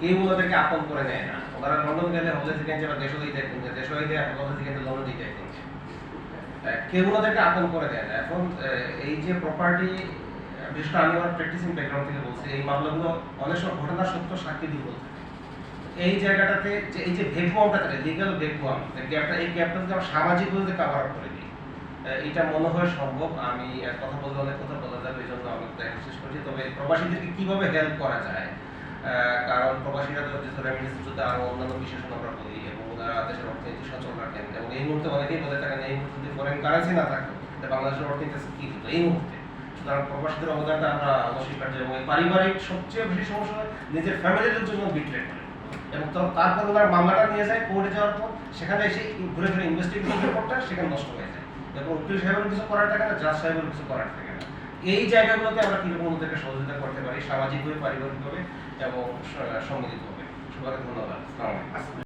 কেউ ওনাদেরকে আপন করে নেয় না। ওনারা লন্ডন গেলে হলে থেকে যে দেশ দিতে কিনছে দেশ হইতে হলে থেকে লন্ডন দিতে কিনছে কেউ ওনাদেরকে আপন করে দেয় না। এখন এই যে প্রপার্টি বিশেষ করে আমি আমার প্র্যাকটিসিং ব্যাকগ্রাউন্ড থেকে বলছি, এই মামলাগুলো অনেক সময় ঘটনা সত্য সাক্ষী দিয়ে হয়। এই জায়গাটাতে যে, এই যে ভেকুয়ামটা থাকে লিগাল ভেকুয়াম গ্যাপটা এই গ্যাপটা যদি আমরা সামাজিক বলতে কাভার আপ করে দিই এটা মনে হয় সম্ভব। আমি কথা বলতে অনেক কথা বলা যাবে, এই জন্য আমি শেষ করছি। তবে প্রবাসীদেরকে কীভাবে হেল্প করা যায় কারণ প্রবাসীরা যেহেতু রেমিটেন্স যুদ্ধে আরও অন্যান্য বিশেষণ আমরা বলি এবং ওনারা দেশের অর্থনীতি সচল রাখেন এবং এই মুহূর্তে অনেকেই বলে থাকেন এই মুহূর্তে যদি ফরেন কারেন্সি না থাকতো বাংলাদেশের অর্থনীতি কি? হতো এই মুহূর্তে সুতরাং প্রবাসীদের অবদানটা আমরা অস্বীকার্য এবং পারিবারিক সবচেয়ে বেশি সমস্যা নিজের ফ্যামিলির জন্য বিট্রে করে। এবং তারপর ওনার মামলাটা নিয়ে যায় কোর্টে যাওয়ার পর, সেখানে এসে ঘুরে ঘুরে ইনভেস্টিগেশন রিপোর্টটা সেখানে নষ্ট হয়ে যায়। এবং উকিল সাহেবের কিছু করার থাকে না জাজ সাহেবের কিছু করার থাকে না। এই জায়গাগুলোতে আমরা কীরকম ওদেরকে সহযোগিতা করতে পারি সামাজিকভাবে পারিবারিকভাবে এবং সম্মিলিতভাবে সবাইকে ধন্যবাদ।